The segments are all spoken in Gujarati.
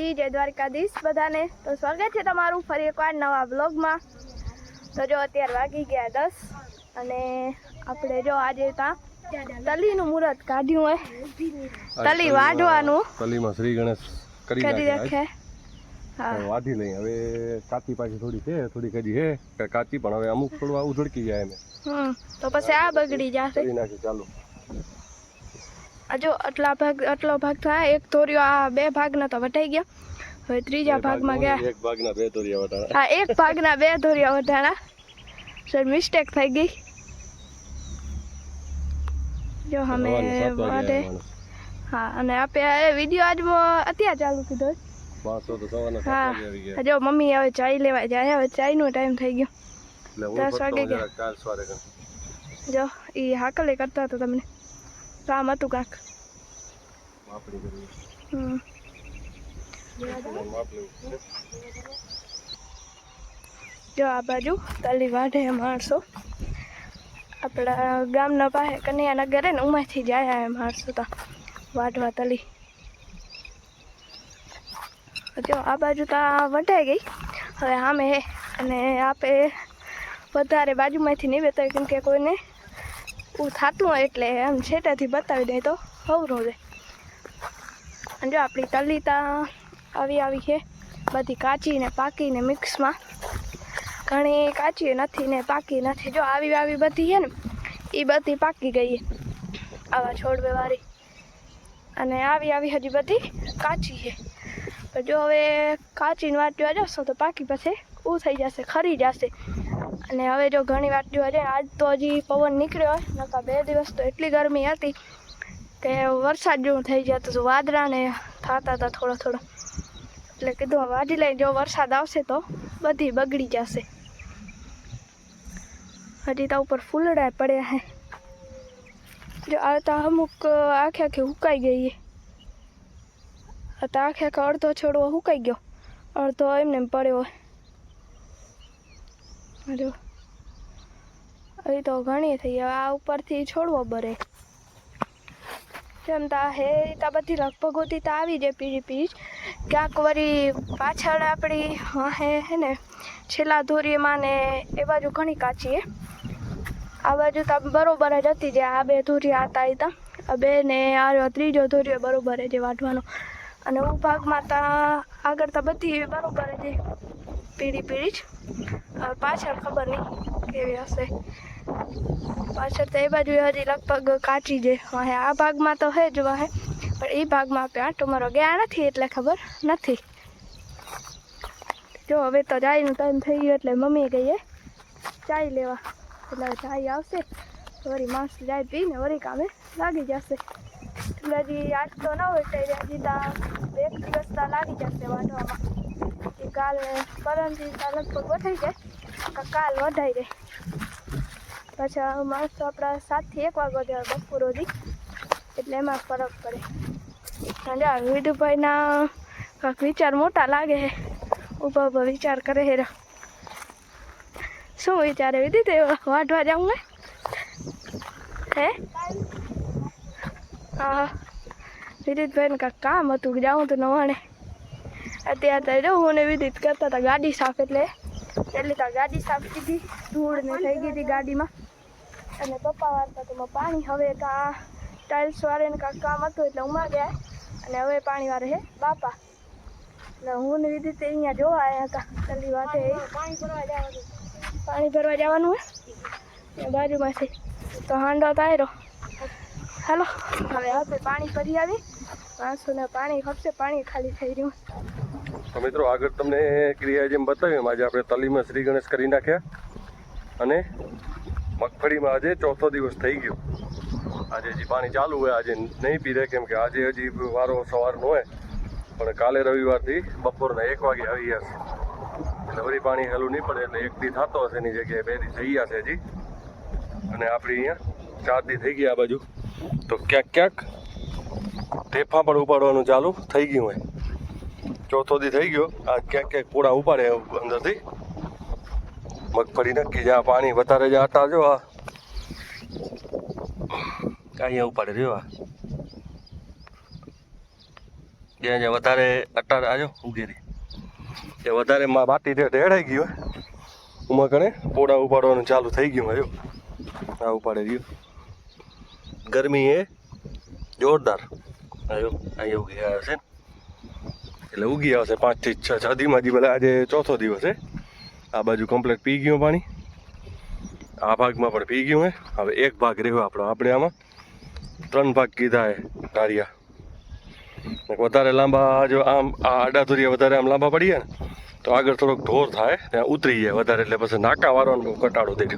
માતાજી જય દ્વારકાધીશ બધાને. તો સ્વાગત છે તમારું ફરી એકવાર નવા બ્લોગમાં તો જો અત્યારે વાગી ગયા દસ અને આપણે જો આજે ત્યાં તલીનું મુહૂર્ત કાઢ્યું હોય. તલી વાઢવાનું. તલીમાં શ્રી ગણેશ કરી રાખે વાઢી લઈ હવે કાચી પાછી થોડી છે થોડી હજી છે કાચી પણ હવે અમુક થોડું આવું ઝડકી જાય એમ. તો પછી આ બગડી જશે. ચાલો. જો આટલા ભાગ આટલો ભાગ થાય એક તોરિયો આ બે ભાગના તો વટાઈ ગયા. હવે ત્રીજા ભાગમાં ગયા. એક ભાગના બે તોરિયા વટાણા. હા એક ભાગના બે ધોરિયા વધારા સર મિસ્ટેક થઈ ગઈ. જો અમે માણસ. હા અને આપણે વીડિયો આજ અત્યારે ચાલુ કીધો હા જો મમ્મી હવે ચાય લેવા જાય હવે ચાયનો ટાઈમ થઈ ગયો. દસ વાગે ગયા. જો એ હાકલે કરતા હતા તમને. કામ હતું કાંક. જો આ બાજુ તલી વાઢે માણસો. આપણા ગામના પાસે કન્યાનગર ઘરે ને ઉમાંથી જાય માણસો તો વાઢવા તલી. જો આ બાજુ તો આ વઢાઈ ગઈ. હવે આમે હે અને આપે વધારે બાજુમાંથી નહીં બતાવ્યું કેમ કે કોઈને એવું થતું હોય એટલે એમ છેટાથી બતાવી દે તો હવરું રહે અને જો આપણી તલિતા આવી આવી છે. બધી કાચી ને પાકી મિક્સમાં. ઘણી કાચી નથી ને પાકી નથી. જો આવી આવી બધી છે ને એ બધી પાકી ગઈ આવા છોડ વાળી. અને આવી આવી હજી બધી કાચી છે. જો હવે કાચીને વાંચવા જશો તો પાકી પછી ઊ થઈ જશે, ખરી જશે. અને હવે જો ઘણી વાર જોવા જાય આજ તો હજી પવન નીકળ્યો હોય નકા બે દિવસ તો એટલી ગરમી હતી કે વરસાદ જેવું થઈ જતું તો વાદળા ને થતા હતા થોડો થોડો. એટલે કીધું વાઢી લઈ જો વરસાદ આવશે તો બધી બગડી જશે. હજી તા ઉપર ફૂલડા પડ્યા હે. જો આ અમુક આખે આખી હુકાઈ ગઈ આ તો આખે આખો અડધો છોડવો હુકાઈ ગયો. અડધો એમને પડ્યો હોય. જો અહીં તો ઘણી થઈ હવે આ ઉપરથી છોડવો બરે. જેમ તા હે તા બધી લગભગ હોતી તો આવી જાય પીળી પીળી ક્યાંક વળી પાછળ આપણી, હે હે ને, છેલ્લા ધોરીમાં ને એ બાજુ ઘણી કાચી હે. આ બાજુ તો બરોબર જ હતી જે આ બે ધોરિયા હતા એ તા. આ બે ને આ ત્રીજો ધોરિયો બરોબર જે વાઢવાનો. અને ઉભાગમાં ભાગમાં તા આગળ તો બધી બરોબર જ પીળી પીળી જ હવે પાછળ ખબર નહીં કેવી હશે. પાછળ તો એ બાજુ હજી લગભગ કાચી છે. વાહે આ ભાગમાં તો હે જ વાહે. પણ એ ભાગમાં આપણે આંટો મારો ગયા નથી એટલે ખબર નથી. જો, હવે તો ચાયનો ટાઈમ થઈ ગયો એટલે મમ્મી ગઈએ ચાય લેવા. એટલે ચાય આવશે. વળી માણસ ચાય પીને વળી કામે લાગી જશે. હજી આજ તો ન હોય એટલે હજી તા એક દિવસ તા લાગી જશે વાઢવામાં. એ કાલ પરમથી તા લગભગ વઢાઈ જાય કાલ વઢાઈ જાય. પાછા માણસો આપણા સાતથી એક વાગ્યા ત્યાં બપોર સુધી, એટલે એમાં ફરક પડે. અને આ વિધુભાઈના કાંઈક વિચાર મોટા લાગે છે ઊભા ઊભા વિચાર કરે છે. શું વિચારે વિધિ તે વાઢવા જાઉં હે? હા? વિદિતભાઈને કાંઈક કામ હતું જાઉં તો નવાણે. અત્યારે તો જો હું ને વિદિત કરતા હતા ગાડી સાફ એટલે. એટલે તો ગાડી સાફ કીધી. ધૂળ ને થઈ ગઈ હતી ગાડીમાં. અને પપ્પા વાળતા તો પાણી હવે કા ટાઇલ્સ વાળાને કાંઈક કામ હતું એટલે ઉમા ગયા. અને હવે પાણી વાળે હે બાપા. એટલે હું ને વિદિત અહીંયા જોવા આવ્યા હતા. તલી વાતે પાણી ભરવા જવાનું પાણી ભરવા જવાનું હે. બાજુમાંથી તો હાંડો તો આવ્યો હાલો, હવે આપણે પાણી ભરી આવી. માણસોને પાણી ખપશે પાણી ખાલી થઈ રહ્યું. તો મિત્રો, આગળ તમને ક્રિયા જેમ બતાવ્યું આજે આપણે તલીમાં શ્રી ગણેશ કરી નાખ્યા. અને મગફળીમાં આજે ચોથો દિવસ થઈ ગયો. આજે હજી પાણી ચાલુ હોય, આજે નહીં પીરે કેમ કે આજે હજી વારો સવારનો હોય. પણ કાલે રવિવારથી બપોરના એક વાગે આવી જશે વળી પાણી હેલું નહીં પડે, એટલે એક થતો હશે, એની જગ્યાએ બે થઈ ગયા છે હજી. અને આપણી અહીંયા ચાર દી થઈ ગયા આ બાજુ. તો ક્યાંક ક્યાંક ઢેફા પણ ઉપાડવાનું ચાલુ થઈ ગયું હોય. ચોથો દી થઈ ગયો. આ ક્યાંક ક્યાંક પૂડા ઉપાડે અંદરથી. મગફળી નક્કી જ્યાં પાણી વધારે જ્યાં હતા જો આ. અહીંયા ઉપાડે રહ્યો આ. જ્યાં જ્યાં વધારે અટાર આવ્યો ઉગેરી જે વધારે માં માટી જે ઢેડાઈ ગઈ હોય. ઉમાં કણે પોડા ઉપાડવાનું ચાલુ થઈ ગયું હજુ આ ઉપાડી રહ્યું. ગરમી એ જોરદાર. અહીં ઉગી આવ્યો છે એટલે ઉગી આવશે પાંચથી છ છ ધીમા દી આજે ચોથો દિવસ છે આ બાજુ કમ્પ્લીટ પી ગયું પાણી. આ ભાગમાં પણ પી ગયું હે. હવે એક ભાગ રહ્યો આપણો, આપણે આમાં. ત્રણ ભાગ કીધા હે ને વધારે લાંબા જો આમ, આ આડા ધોરિયા વધારે આમ લાંબા પડીએ ને, તો આગળ થોડોક ઢોર થાય, ત્યાં ઉતરી જાય વધારે, એટલે પછી નાકા વાળવાનો કટાડો થઈ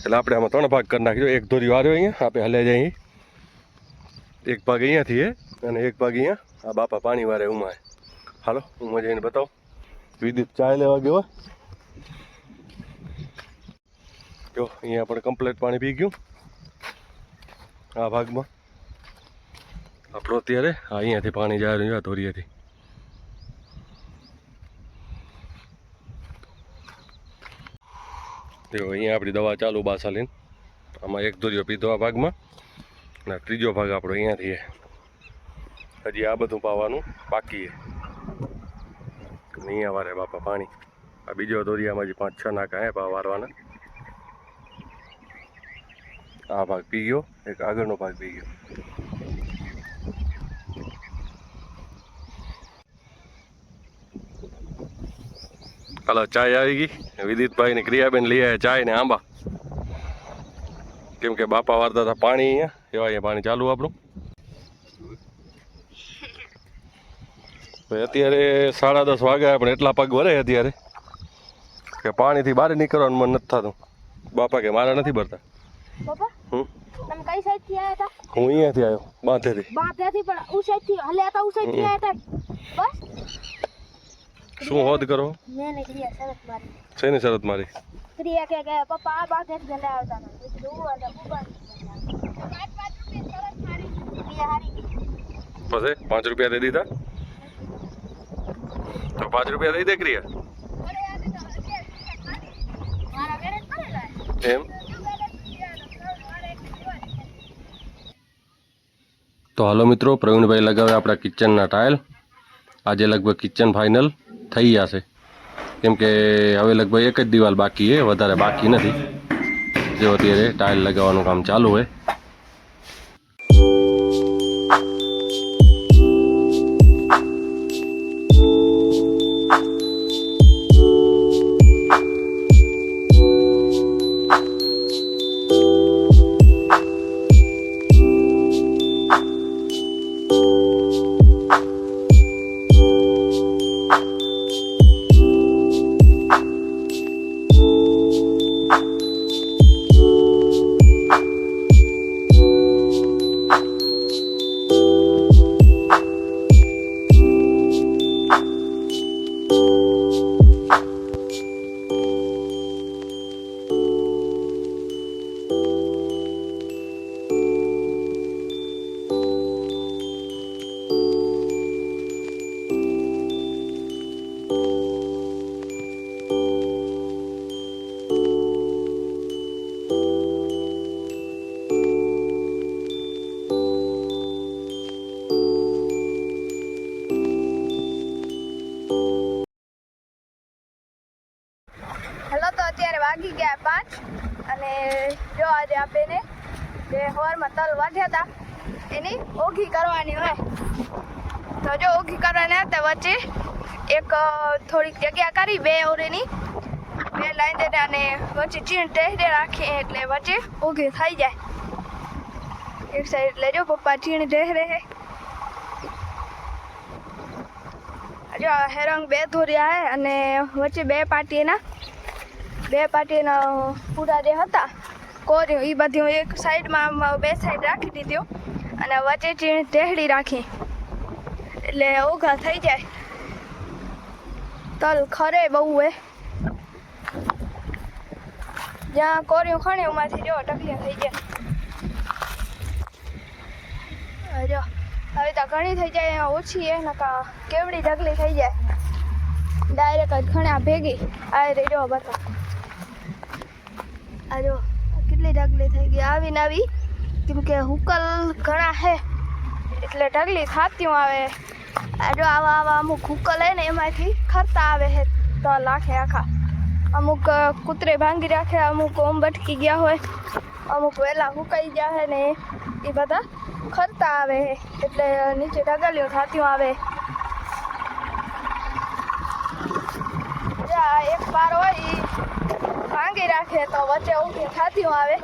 એટલે આપણે આમાં ત્રણ ભાગ કરી નાખ્યો. એક ધોરી વાર્યો અહીંયા આપણે હલે જાય એક ભાગ અહીંયાથી હે, અને એક ભાગ અહીંયા, આ બાપા પાણી વારે ઉમાય. હાલો હું જઈને બતાવો. વિદ્યુત ચા લેવા ગયો જો, અહીંયા પણ કમ્પ્લેટ પાણી પી ગયું. આ ભાગમાં. આપણો અત્યારે અહીંયાથી પાણી જાય ધોરીએથી. જો અહીંયા આપણી દવા ચાલુ બાસાલીન આમાં એક દોરીઓ પીધો આ ભાગમાં. અને ત્રીજો ભાગ આપણો અહીંયાથી હજી આ બધું પાવાનું બાકી અહીંયા વારે બાપા પાણી. આ બીજો દોરિયામાં હજી પાંચ, છ નાકા હે વારવાના. આ ભાગ પી ગયો, એક આગળનો ભાગ પી ગયો. હાલો ચાય આવી ગઈ. વિદિતભાઈ ને ક્રિયાબેન લઈ આવ્યા ચાય ને આંબા. કેમ કે બાપા વારતા હતા પાણી અહીંયા. એવા અહીંયા પાણી ચાલુ આપણું. અત્યારે સાડા દસ વાગ્યા પણ એટલા પગ વરે અત્યારે. કે પાણીથી બહાર નીકળવાનું મન નથી થતું. બાપા કે મારા નથી ભરતા. હું અહીંયાથી આવ્યો બાંધેથી. બાંધ્યાથી પણ ઉ સાઈડથી હલ્યા હતા ઉ થી આવ્યા હતા. બસ. શું હોદ કરો? શેની શરત મારી? ક્રિયા કે કે પપ્પા આ આવતા મારી. ક્રિયા હારી ગઈ. પછી પાંચ રૂપિયા દઈ દીધા? તો પાંચ રૂપિયા દઈ દે ક્રિયા? જ. એમ. તો હાલો મિત્રો પ્રવીણભાઈ લગાવે આપણા કિચનના ટાઇલ આજે લગભગ કિચન ફાઇનલ થઈ જશે કેમ કે હવે લગભગ એક જ દિવાલ બાકી છે, વધારે બાકી નથી. જો અત્યારે ટાઇલ લગાવવાનું કામ ચાલુ હોય જો આજે આપેને જે હવારમાં તલ વાઢ્યા હતા એની ઓઘી કરવાની હોય. તો જો ઓઘી કરવાની હતા વચ્ચે એક થોડીક જગ્યા કરી, બે ઓરેની. બે લાઈન દે અને વચ્ચે ચીણ ટેહડે રાખી એટલે વચ્ચે ઓઘી થઈ જાય. એક સાઈડ એટલે જો પપ્પા ચીણ ટેહરે હે જો હેરંગ બે ધોરિયા હે અને વચ્ચે બે પાટીના બે પાટીના પૂરા જે હતા કોર્યું. એ બધી હું એક સાઈડમાં બે સાઈડ રાખી દીધું અને વચ્ચે ચીણ ટેહડી રાખી. એટલે ઓઘા થઈ જાય. તલ ખરે બહુ એ જ્યાં કોર્યું ખણે એમાંથી જો ટકલી થઈ જાય. જો. હવે તો ઘણી થઈ જાય ઓછી એ નકા કેવડી ઢગલી થઈ જાય. ડાયરેક્ટ જ ખણ્યા ભેગી. આ રે જો બતા આ જો. કેટલી ઢગલી થઈ ગઈ. આવી ને આવી. કેમ કે હુકલ ઘણા હે. એટલે ઢગલી થાતી આવે આ જો આવા આવા અમુક હુક્કા લઈને એમાંથી ખરતા આવે છે તો લાખે આખા. અમુક અ, કૂતરે ભાંગી રાખે અમુક ઓમ ભટકી ગયા હોય. અમુક વહેલા હુકાઈ ગયા છે ને એ. બધા ખરતા આવે છે એટલે નીચે ઢગલીઓ થતી આવે જે આ એક પાર હોય ઈ રાખે તો વચ્ચે ઊંઘી થતી આવે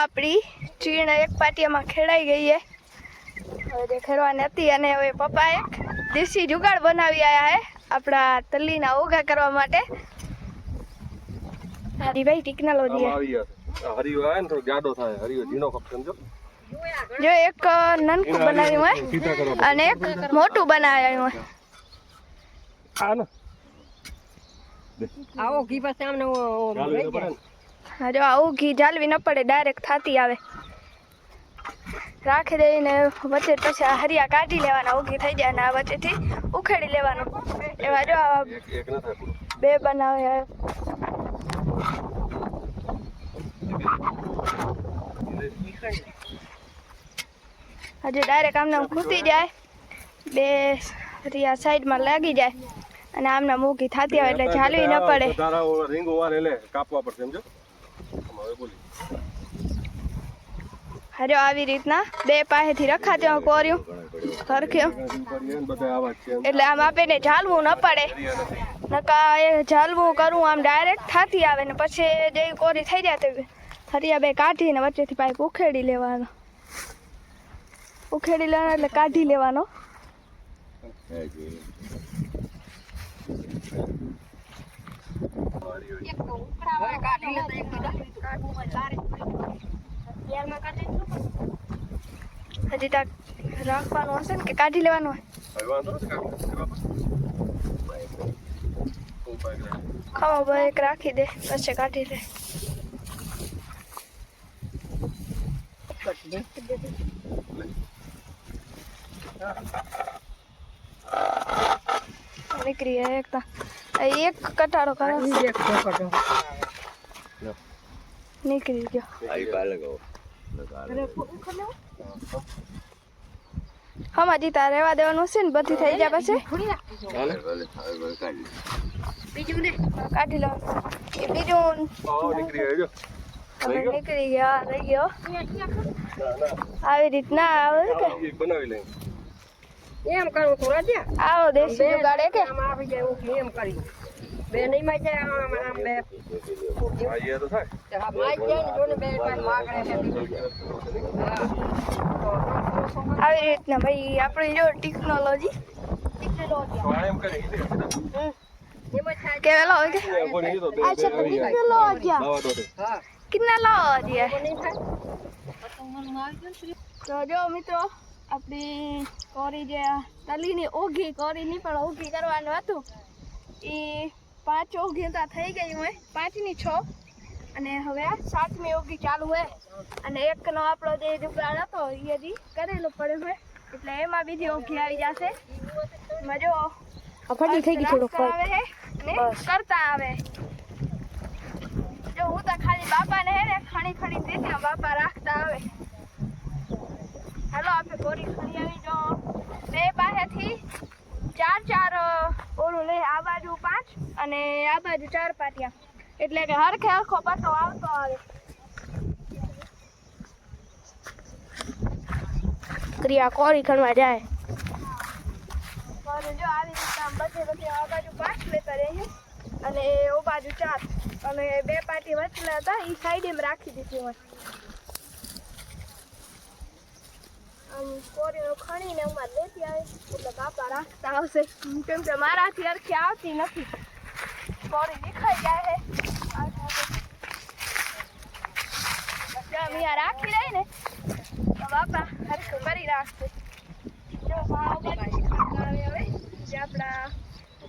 આપણી ચીણ એક પાટિયામાં ખેડાઈ ગઈ હવે જે ખેડવાની હતી અને હવે પપ્પા એક દેશી જુગાડ બનાવી આવ્યા હે આપણા તલીના ઓગા કરવા માટે. હરીભાઈ ટેકનોલોજી આમાં આવી ને થોડો જાડો થાય. હરિયો ઝીણો કપ સમજો? જો એક નનકું બનાવ્યું હોય અને એક મોટું બનાવ્યું હોય. આ ને? આવો ઘી પાસે આમને. હા જો આવું ઘી જાલવી ન પડે ડાયરેક્ટ થાતી આવે. રાખી દઈને વચ્ચે પછી આ હરિયા કાઢી લેવાના ઉગી થઈ જાય ને આ વચ્ચેથી ઉખેડી લેવાનું. એવા જો બે બનાવે. હજી ડાયરેક્ટ આમને આમ ખૂટી જાય. બે આ સાઈડમાં લાગી જાય. અને આમના મૂકી થતી આવે એટલે ચાલવી ન પડે. તારા વાર એટલે કાપવા પડશે સમજો હવે બોલી. હરે આવી રીતના બે પાસેથી રખાતી હોય કોર્યું. સરખ્યો. એટલે આમ આપીને ઝાલવું ન પડે. નકા એ ઝાલવું કરવું આમ ડાયરેક્ટ થાતી આવે ને પછી જે કોરી થઈ જાય તો હરિયા બે કાઢીને વચ્ચેથી પાઇપ ઉખેડી લેવાનો ઉખેડી લેવાનો એટલે કાઢી લેવાનો. હજી તાક રાખવાનું હશે ને કે કાઢી લેવાનું હોય. ખાવા એક રાખી દે, પછી કાઢી લે નીકળી ગયા એક તા એક કટાડો કરો. એક ઢોકળો. નીકળી ગયો. હમાજી તાર રહેવા દેવાનું છે ને? બધી થઈ ગયા પછી? બીજું કાઢી લો. એ બીજું આવો નીકળી ગયા રહી ગયો. ના ના આવી રીતના આવે કે? બનાવી લઈ એમ કરું તું રાજા. આવો દેશી જુગાડે કે આમ આવી જાય એવું એમ કરી. બે નહીં માં જાય આમ આમ બે. આ એ તો થાય? હા માઈ જાય ને જોને બે પાસે માગણે છે. આવી રીતના ભાઈ આપણી જો ટેકનોલોજી. ટેકનોલોજી. એમ કરી એમ થાય કે વેલો હોય કે આ જાય. ટેકનોલોજી. હા. કિतना લાવો દે તો જો મિત્રો આપણી કોરી જે તલીની ઓઘી કોરી નહીં પણ ઓઘી કરવાનું હતું. એ પાંચ ઓઘી તો થઈ ગઈ હોય. પાંચની છ. અને હવે આ સાતમી ઓઘી ચાલુ હોય. અને એકનો આપણો જે દુકાળ હતો એ હજી કરેલો પડે હોય. એટલે એમાં બીજી ઓઘી આવી જશે. મજો જો ફટી થઈ ગઈ થોડો આવે છે ને કરતા આવે. ખાલી બાપાને હે ને ખણી ખણી ને બાપા રાખતા આવે. હાલો આપણે બોરી ખણી આવી જો. બે પાસેથી ચાર ચાર ઓરું ઓલું લે આ બાજુ પાંચ અને આ બાજુ ચાર પાટિયા. એટલે કે હરખે હરખો પટ્ટો આવતો આવે. ક્રિયા કોરી ખણવા જાય. જો, આવી રીતના આમ બધે બધે આ બાજુ પાંચ લેતા રહે અને ઓ બાજુ ચાર અને બે પાટી વચલા હતા એ સાઈડ એમ રાખી દીધી હોય આમ કોરીઓ ખણીને એમાં લેતી આવે એટલે બાપા રાખતા આવશે કેમ કે મારાથી હરખી આવતી નથી કોરી દેખાઈ જાય છે અહીંયા રાખી રહી ને તો બાપા હરખું કરી રાખશે જો ભાવ બધી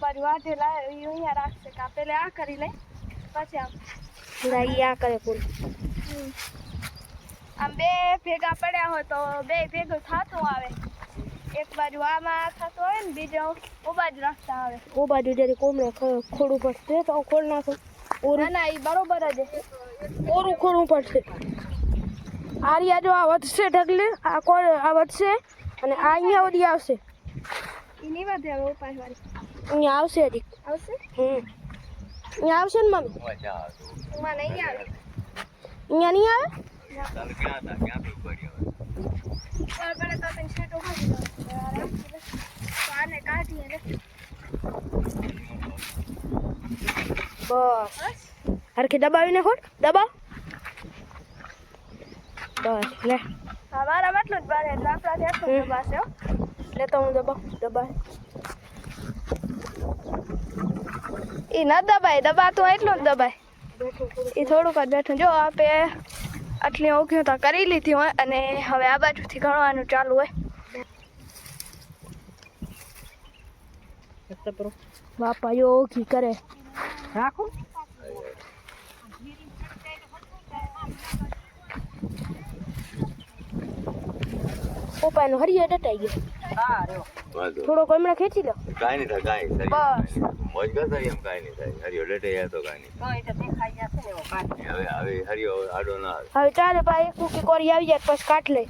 બાજુ વાઢેલા એ અહીંયા રાખશે કા પેલે આ કરી લે પછી આમ. આ કરે પૂરું આમ બે ભેગા પડ્યા હોય તો બે ભેગું થતું આવે. એક બાજુ આમાં થતું હોય ને બીજો ઓ બાજુ રાખતા આવે. ઓ બાજુ જયારે કોમરે ખોડું પડશે તો ખોલ નાખું. ના ના એ બરોબર જ. ઓરું ખોડવું પડશે. આરિયા જો આ વધશે ઢગલે આ કોણ આ વધશે અને આ અહીંયા સુધી આવશે. એની વાત હવે ઉપાય વાળી અહીંયા આવશે હજી આવશે હમ અહીંયા આવશે ને મમ્મી એમાં નહીં આવે અહીંયા નહીં આવે પર પડે તો તને છેટો કાઢી દો તો આને કાઢીએ ને બસ બસ હરખી દબાવીને ખોટ દબાવ બસ લે હા મારા માટલું જ બારે એટલે આપણાથી આટલું જ દબાશે હો લેતો હું દબાવ દબાવ એ ન દબાય દબાતું એટલું જ દબાય. એ થોડુંક જ બેઠું. જો આપે આટલી ઓઘ્યતા કરી લીધી હોય અને હવે આ બાજુથી ગણવાનું ચાલુ હોય. બાપા યોગી કરે. રાખો. પપ્પાનો હરિયો ડટાઈ ગયો. હા રહ્યો. થોડો કમળા ખેંચી લો. કાંઈ નહીં થાય કાંઈ બસ. નહીં મોજ કરતા એમ કાંઈ નહીં થાય. હરિયો લેટે જાય તો કાંઈ તો એટલે દેખાઈ જશે ને નહીં હવે હવે હરિયો આડો ના આવે. હવે ચાલે ભાઈ એક કોરી આવી જાય પછી કાટ લે.